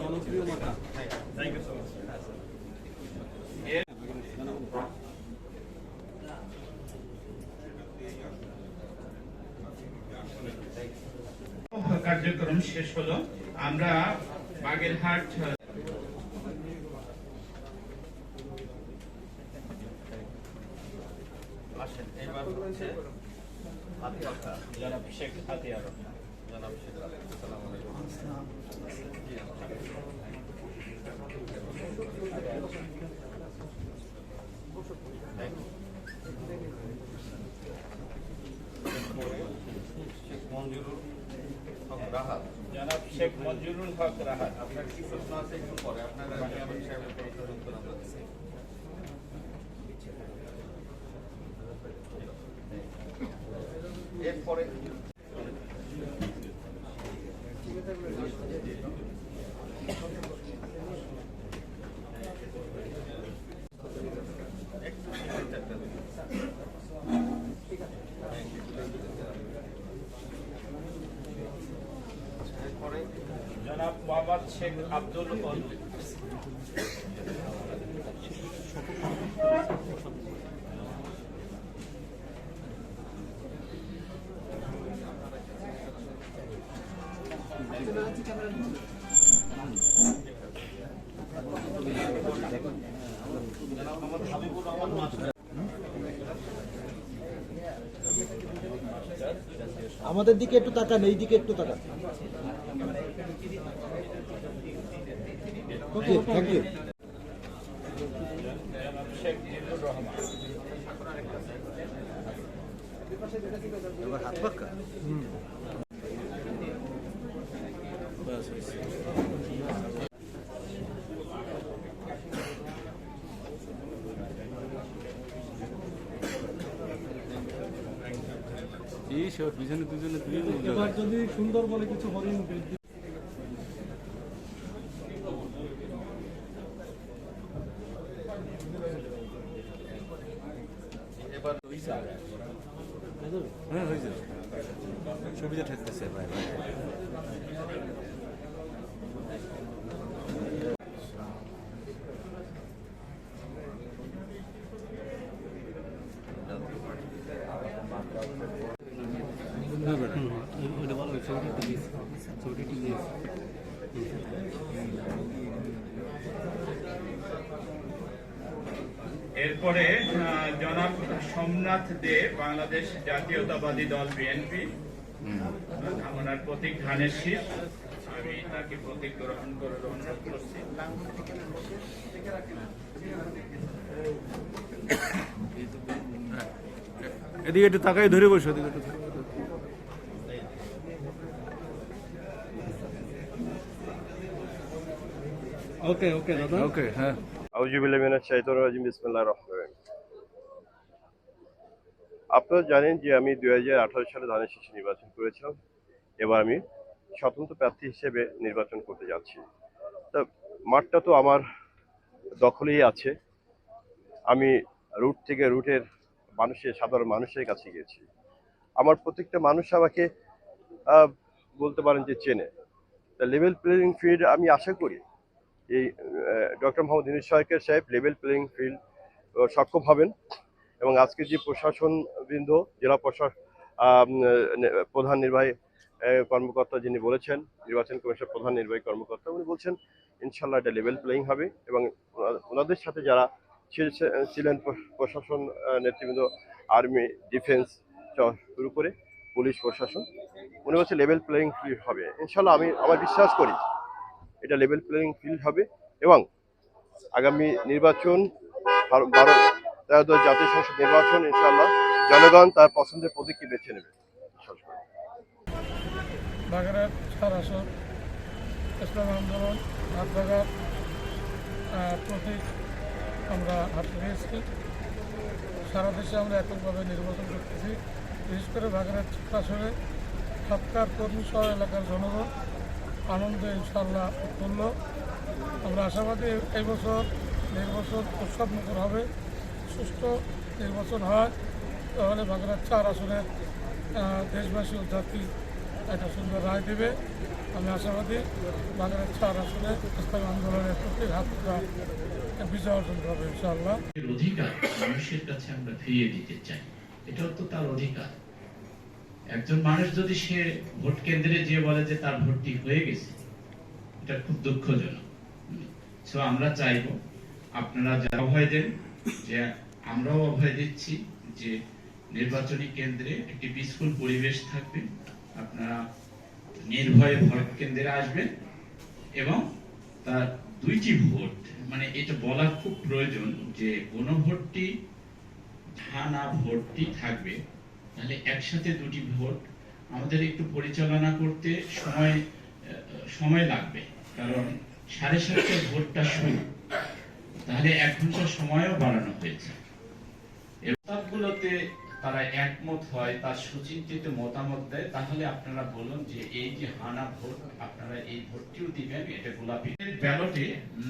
জনপ্রিয় মাতা কার্যক্রম শেষ হলো। আমরা বাগেরহাট আসেন এবার হচ্ছে হাতিয়ারটা জনাব শেখ হাতিয়ার রহমান জনাব শেখ আসসালামু আলাইকুম শেখ মঞ্জুরুল হক রাহাত জনাব শেখ মঞ্জুরুল হক রাহাত আপনার কি প্রশ্ন আছে একটু পরে আপনার আগে আমার সাহেবের প্রশ্নের উত্তর আমরা দিচ্ছি এরপরে জনাব মোহাম্মদ শেখ আব্দুল আমাদের দিকে একটু তাকান এই দিকে একটু তাকান। Okay thank you Sheikh Zillur Rahman এই সব পিছনে দুজনে দুই যদি সুন্দর বলে কিছু হরিণ এরপরে জনাব সোমনাথ দে বাংলাদেশ জাতীয়তাবাদী দল বিএনপি। ওনার প্রতীক ধানের শীষ। আমি তাকে প্রতীক গ্রহণ করার অনুরোধ করছি। এদিকে একটু তাকাই ধরে বসো এদিকে একটু ওকে ওকে দাদা। ওকে হ্যাঁ। আউজুবিল্লাহ মিনাশ শাইতানির রাজিম বিসমিল্লাহির রহমানির রহিম। আপনারা জানেন যে আমি দুই হাজার আঠারো সালে ধানের শীষে নির্বাচন করেছিলাম। এবার আমি স্বতন্ত্র প্রার্থী হিসেবে নির্বাচন করতে যাচ্ছি। তা মাঠটা তো আমার দখলেই আছে। আমি রুট থেকে রুটের মানুষের, সাধারণ মানুষের কাছে গিয়েছি। আমার প্রত্যেকটা মানুষ আমাকে বলতে পারেন যে চেনে। তা লেভেল প্লেয়িং ফিল্ড আমি আশা করি, এই ডক্টর মোহাম্মদ ইউনুস সরকার সাহেব লেভেল প্লেয়িং ফিল্ড সক্ষম হবেন এবং আজকে যে প্রশাসন বৃন্দ, জেলা প্রশাসন প্রধান নির্বাহী কর্মকর্তা যিনি বলেছেন, নির্বাচন কমিশন প্রধান নির্বাহী কর্মকর্তা, উনি বলছেন ইনশাল্লাহ এটা লেভেল প্লেয়িং হবে এবং ওনাদের সাথে যারা ছিলেন প্র- প্রশাসন নেতৃবৃন্দ, আর্মি, ডিফেন্স শুরু করে পুলিশ, প্রশাসন। মনে হচ্ছে লেভেল প্লেয়িং ফিল্ড হবে। ইনশাল্লাহ আমি, আমার বিশ্বাস করি, এটা লেভেল প্লেয়িং ফিল্ড হবে এবং আগামী নির্বাচন ভারত তেরো জাতীয় সংসদ নির্বাচন ইনশাল্লাহ জনগণ তার পছন্দের প্রতীককে বেছে নেবে। আন্দোলন প্রতীক আমরা হাত পেয়েছি সারা দেশে আমরা এককভাবে নির্বাচন করতেছি। বিশেষ করে বাগেরহাট চার আসনে সৎকার কর্মী সহ এলাকার জনগণ আনন্দে ইনশাল্লাহ উৎফুল্ল। আমরা আশাবাদী এই বছর নির্বাচন উৎসব মুখর হবে। সুষ্ঠু নির্বাচন হয়। তাহলে বাংলার চার আসনের দেশবাসী জাতি একটা সুন্দর রায় দেবে। আমি আশাবাদী বাংলার চার আসনে ইসলামী আন্দোলনের প্রতি হাতটা বিজয় অর্জন করবে ইনশাআল্লাহ। অধিকার মানুষের কাছে আমরা ফিরিয়ে দিতে চাই। এটাও তো তার অধিকার। একজন মানুষ যদি সে ভোট কেন্দ্রে যে বলে যে তার ভোটটি হয়ে গেছে, এটা খুব দুঃখজনক। সো আমরা চাইব আপনারা যারা অভয় দেন, যে আমরাও অভয় দিচ্ছি যে নির্বাচনী কেন্দ্রে একটি পিসফুল পরিবেশ থাকবে। আপনারা নির্ভয়ে ভোট কেন্দ্রে আসবেন এবং তার দুইটি ভোট মানে এটা বলা খুব প্রয়োজন যে কোন ভোটটি না ভোটটি থাকবে, তাহলে একসাথে দুটি ভোট আমাদের একটু পরিচালনা করতে সময় সময় লাগবে। কারণ সাড়ে সাতটায় ভোটটা শুরু, তাহলে এক ঘণ্টা সময়ও বাড়ানো হয়েছে। এই প্রস্তাবগুলোতে তারা একমত হয়, তার সুচিন্তিত মতামত দেয়, তাহলে আপনারা বলুন যে এই যে হানা ভোট, আপনারা এই ভোটটিও দিবেন, এটা গোলাপি ব্যালটে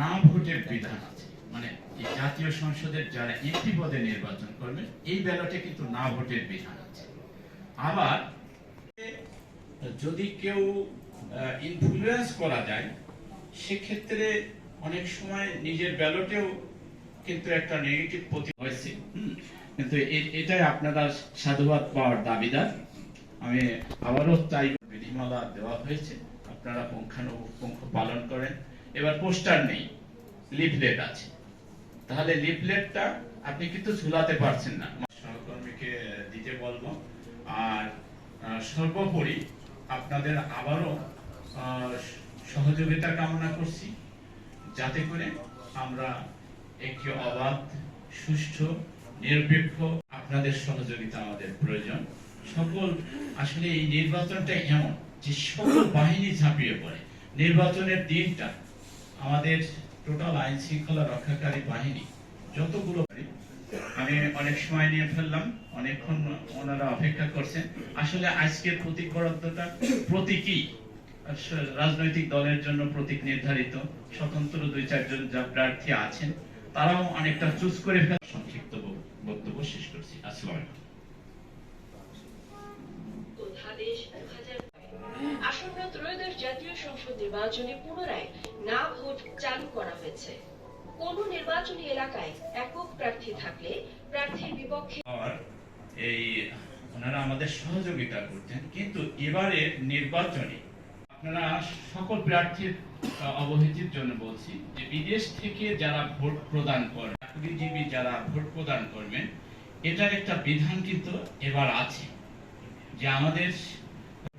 না ভোটের বিধান আছে মানে এই জাতীয় সংসদের যারা এমপি পদে নির্বাচন করবেন, এই ব্যালটে কিন্তু না ভোটের বিধান আছে আবার, যদি কেউ ইনফ্লুয়েন্স করা যায়, সেক্ষেত্রে অনেক সময় নিজের ব্যালটেও কিন্তু একটা নেগেটিভ প্রতি হয়েছে। কিন্তু এটাই আপনারা সাধুবাদ পাওয়ার দাবিদার। আমি আবারও চাই বিধিমালা দেওয়া হয়েছে। আপনারা পুঙ্খানুপুঙ্খ পালন করেন। এবার পোস্টার নেই, লিফলেট আছে। তাহলে লিফলেটটা আপনি কিন্তু ঝুলাতে পারছেন না। সহকর্মীকে দিতে বলব। আর সর্বোপরি আপনাদের আবারও সহযোগিতা কামনা করছি। যাতে করে আমরা একটি অবাধ, সুষ্ঠু নিরপেক্ষ, আপনাদের সহযোগিতা আমাদের প্রয়োজন। সকল, আসলে এই নির্বাচনটা এমন যে সকল বাহিনী ঝাঁপিয়ে পড়ে। নির্বাচনের দিনটা আমাদের টোটাল আইন শৃঙ্খলা রক্ষাকারী বাহিনী যতগুলো আমি অনেক সময় নিয়ে ফেললাম, অনেকক্ষণ ওনারা অপেক্ষা করছেন। আসলে আজকের প্রতীক বরাদ্দটা প্রতীকী রাজনৈতিক দলের জন্য প্রতীক নির্ধারিত। স্বতন্ত্র দুই চারজন যা প্রার্থী আছেন, তারাও অনেকটা চুজ করে ফেলে প্রার্থী থাকলে প্রার্থীর বিপক্ষে আর এই ওনারা আমাদের সহযোগিতা করতেন, কিন্তু এবারে নির্বাচনে আপনারা সকল প্রার্থীর অবহিতির জন্য বলছি যে বিদেশ থেকে যারা ভোট প্রদান করেন চাকরিজীবী যারা ভোট প্রদান করবেন, এটার একটা বিধান কিন্তু এবার আছে, যে আমাদের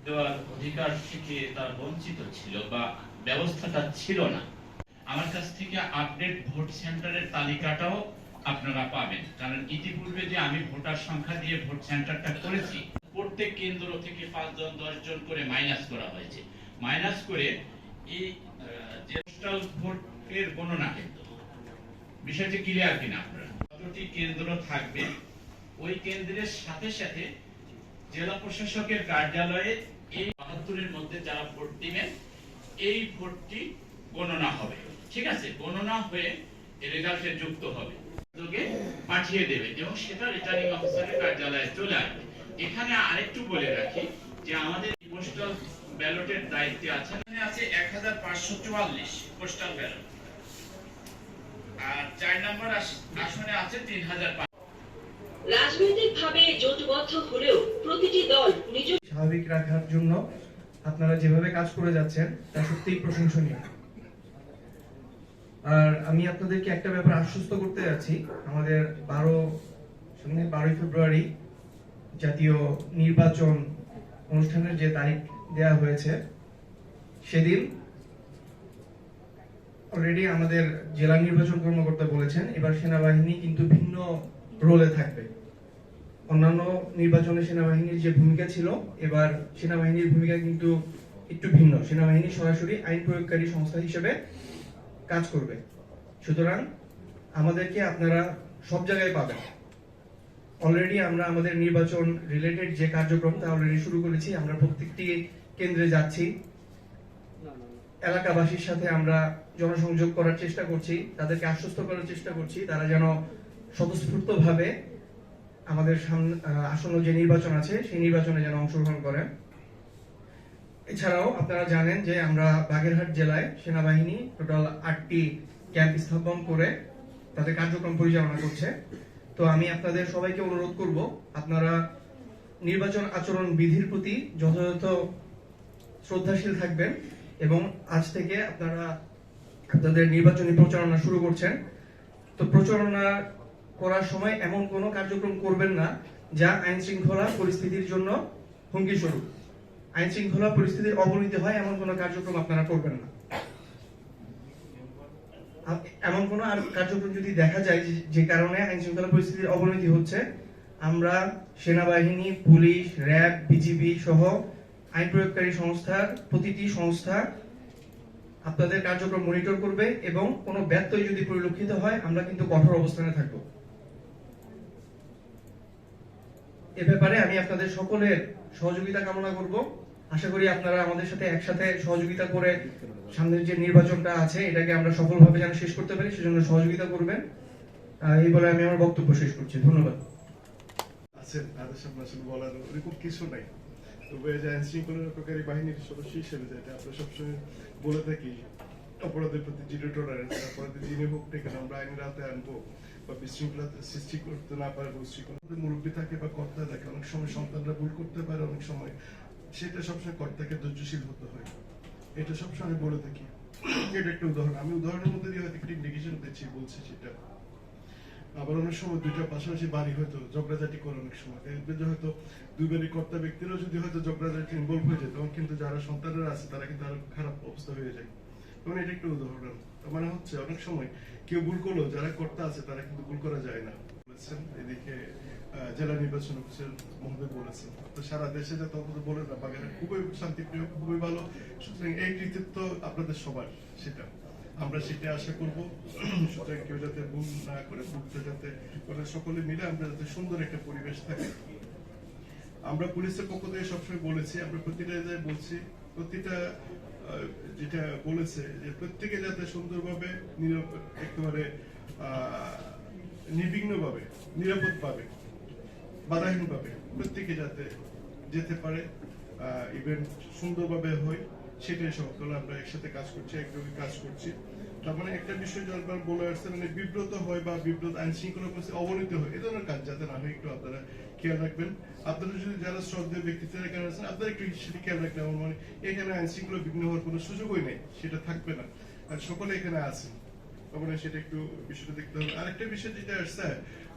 দেওয়ার অধিকার থেকে তার বঞ্চিত ছিল বা ব্যবস্থাটা ছিল না। আমার কাছ থেকে আপডেট ভোট সেন্টারের তালিকাটাও আপনারা পাবেন। কারণ ইতিপূর্বে যে আমি ভোটার সংখ্যা দিয়ে ভোট সেন্টারটা করেছি, প্রত্যেক কেন্দ্র থেকে পাঁচজন দশ জন করে মাইনাস করা হয়েছে। মাইনাস করে এই যে পোস্টাল ভোটের গণনা কিন্তু বিষয়টি ক্লিয়ার কিনা আপনারা? কতটি কেন্দ্র থাকবে, ওই কেন্দ্রের সাথে সাথে জেলা প্রশাসকের কার্যালয়ে এই বাহাত্তরের মধ্যে যারা ভোট দিবেন, এই ভোটটি গণনা হবে। ঠিক আছে? গণনা হয়ে রেজাল্টে যুক্ত হবে। যোগে পাঠিয়ে দেবে এবং সেটা রিটার্নিং অফিসারের কার্যালয়ে চলে আসবে। এখানে আরেকটু বলে রাখি যে আমাদের পোস্টাল ব্যালটের দায়িত্বে আছে এখানে আছে এক হাজার পাঁচশো চুয়াল্লিশ পোস্টাল ব্যালট আর চার নম্বর আস- আসনে আছে তিন হাজার রাজনৈতিকভাবে জোটবদ্ধ হলেও প্রতিটি দল নিজ স্বাভাবিক রাখার জন্য আপনারা যেভাবে কাজ করে যাচ্ছেন তা সত্যিই প্রশংসনীয়। আর আমি আপনাদেরকে একটা ব্যাপার আশ্বস্ত করতে যাচ্ছি। আমাদের বারো সামনে বারোই ফেব্রুয়ারি জাতীয় নির্বাচন অনুষ্ঠানের যে তারিখ দেওয়া হয়েছে, সেদিন অলরেডি আমাদের জেলা নির্বাচন কর্মকর্তা বলেছেন, এবার সেনাবাহিনী কিন্তু ভিন্ন রোলে থাকবে। অন্যান্য নির্বাচনে সেনাবাহিনীর যে ভূমিকা ছিল, এবার সেনাবাহিনীর ভূমিকা কিন্তু একটু ভিন্ন। সেনাবাহিনী সরাসরি আইন প্রয়োগকারী সংস্থা হিসেবে কাজ করবে। সুতরাং আমাদেরকে আপনারা সব জায়গায় পাবেন। অলরেডি আমরা আমাদের নির্বাচন রিলেটেড যে কার্যক্রম, তা অলরেডি শুরু করেছি। আমরা প্রত্যেকটি কেন্দ্রে যাচ্ছি। এলাকাবাসীর সাথে আমরা জনসংযোগ করার চেষ্টা করছি, তাদেরকে আশ্বস্ত করার চেষ্টা করছি। তারা যেন স্বতঃস্ফূর্তভাবে আমাদের সামনে আসন্ন যে নির্বাচন আছে, সেই নির্বাচনে যেন অংশগ্রহণ করেন। এছাড়াও আপনারা জানেন যে আমরা বাগেরহাট জেলায় সেনাবাহিনী টোটাল আটটি ক্যাম্প স্থাপন করে তাদের কার্যক্রম পরিচালনা করছে। তো আমি আপনাদের সবাইকে অনুরোধ করব, আপনারা নির্বাচন আচরণ বিধির প্রতি যথাযথ শ্রদ্ধাশীল থাকবেন এবং আজ থেকে আপনারা আপনাদের নির্বাচনী প্রচারণা শুরু করছেন। তো প্রচারণা করার সময় এমন কোনো কার্যক্রম করবেন না যা আইন শৃঙ্খলা পরিস্থিতির জন্য হুমকি স্বরূপ আইন শৃঙ্খলা পরিস্থিতির অবনতি হয়, এমন কোনো কার্যক্রম আপনারা করবেন না। এমন কোনো আর কার্যক্রম যদি দেখা যায় যে- কারণে আইন শৃঙ্খলা পরিস্থিতির অবনতি হচ্ছে, আমরা সেনাবাহিনী, পুলিশ, র্যাব, বিজিবি সহ আইন প্রয়োগকারী সংস্থার, প্রতিটি সংস্থা আপনাদের কার্যক্রম মনিটর করবে এবং কোনো ব্যত্যয় যদি পরিলক্ষিত হয়, আমরা কিন্তু কঠোর অবস্থানে থাকব। এ ব্যাপারে আমি আপনাদের সকলের সহযোগিতা কামনা করব। আশা করি আপনারা আমাদের সাথে একসাথে সহযোগিতা করে সামনের যে নির্বাচনটা আছে, এটাকে আমরা সফলভাবে যেন শেষ করতে পারি, সেজন্য সহযোগিতা করবেন। এই বলে আমি আমার বক্তব্য শেষ করছি। ধন্যবাদ। মুরব্বী থাকে বা কর্তা থাকে, অনেক সময় সন্তানরা ভুল করতে পারে, অনেক সময় সেটা সবসময় কর্তাকে ধৈর্যশীল হতে হয়। এটা সবসময় আমি বলে থাকি। এটা একটা উদাহরণ। আমি উদাহরণের মধ্যে দিয়ে হয়তো একটা ইন্ডিকেশন দিচ্ছি, বলছি সেটা। আবার অনেক সময় দুইটা পাশাপাশি বাড়ি হয়তো ঝগড়াঝাটি করে অনেক সময়। হয়তো দুই বাড়ির কর্তা ব্যক্তিরাও যদি হয়তো ঝগড়াঝাটি ইনভলভ হয়ে যায়, তখন কিন্তু যারা সন্তানরা আছে, তারা কিন্তু আরও খারাপ অবস্থা হয়ে যায়। তখন এটা একটা উদাহরণ। মানে হচ্ছে অনেক সময় কেউ ভুল করল, যারা কর্তা আছে, তারা কিন্তু ভুল করা যায় না। এদিকে জেলা নির্বাচন অফিসার মহোদয় বলেছেন। তো সারা দেশে যত বলে না, বাগেরহাট খুবই শান্তিপ্রিয়, খুবই ভালো। সুতরাং এই কৃতিত্ব আপনাদের সবার, সেটা। আমরা সেটা আশা করব। সুতরাং কেউ যাতে ভুল না করে, ভুলটা যাতে করে সকলে মিলে আমরা যাতে সুন্দর একটা পরিবেশ থাকে। আমরা পুলিশের পক্ষ থেকে সবসময় বলেছি, আমরা প্রতিটা জায়গায় বলছি, প্রতিটা যেটা বলেছে যে প্রত্যেকে যাতে সুন্দরভাবে নিরাপদ একেবারে নির্বিঘ্ন ভাবে নিরাপদ ভাবে বাধাহীন ভাবে প্রত্যেকে যাতে যেতে পারে ইভেন্ট সুন্দরভাবে হয়, সেটাই সকল আমরা একসাথে কাজ করছি, একযোগে কাজ করছি। তার মানে একটা বিষয় যখন বলে আসছে মানে বিব্রত হয় বা বিব্রত আইন শৃঙ্খলা পরিস্থিতি অবনতি হয়, এ ধরনের কাজ যাতে না একটু আপনারা খেয়াল রাখবেন। আপনারা যদি যারা শ্রদ্ধেয় ব্যক্তিত্বের এখানে আছেন, আপনারা একটু সেটা খেয়াল রাখলে আমার মনে এখানে আইন শৃঙ্খলা বিঘ্ন হওয়ার কোনো সুযোগই নেই, সেটা থাকবে না। আর সকলে এখানে আছেন। সেটা একটু বিষয়টা দেখতে হবে। আরেকটা বিষয় যেটা আসছে,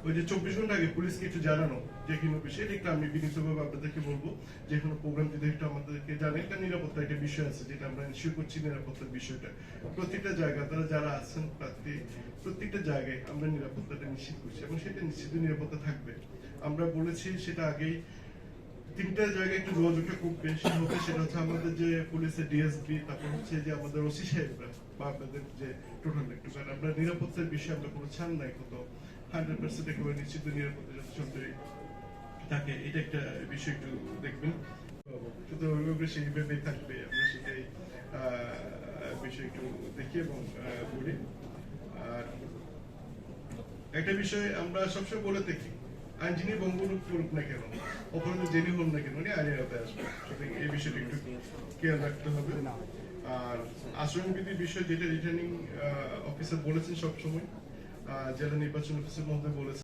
ওই যে চব্বিশ ঘণ্টা আগে পুলিশকে একটু জানানো, যে আমি বিনীতভাবে আপনাদেরকে বলব যে কোনো প্রোগ্রাম যদি একটু আমাদেরকে নিরাপত্তা একটা বিষয় আছে যেটা আমরা করছি নিরাপত্তার বিষয়টা। প্রত্যেকটা জায়গা, তারা যারা আছেন, প্রার্থী, প্রত্যেকটা জায়গায় আমরা নিরাপত্তাটা নিশ্চিত করছি এবং সেটা নিশ্চিত নিরাপত্তা থাকবে। আমরা বলেছি সেটা আগেই তিনটা জায়গায় একটু যোগাযোগটা খুব বেশি হবে সেটা হচ্ছে আমাদের যে পুলিশের ডিএসপি তারপর হচ্ছে যে আমাদের ওসি সাহেবরা বা যে টোটাল আমরা নিরাপত্তার বিষয়ে আমরা কোনো ছাড় নাই কত। হান্ড্রেড পার্সেন্ট একেবারে নিশ্চিত নিরাপত্তা যাতে থাকে, এটা একটা বিষয় একটু দেখবেন। সুতরাং অভিভাবকরা সেইভাবেই থাকবে, আমরা সেটাই বিষয় একটু দেখি এবং বলি। আর একটা বিষয় আমরা সবসময় বলে থাকি আইন যিনি বঙ্গরূপ করুক না কেন, অপরাধ জেনে হন না কেন, উনি আইনের আসবে এই বিষয়টা একটু খেয়াল রাখতে হবে। আর আচরণবিধির বিষয় যেটা রিটার্নিং অফিসার বলেছেন সবসময় জেলা নির্বাচন অফিসের মধ্যে বলেছেন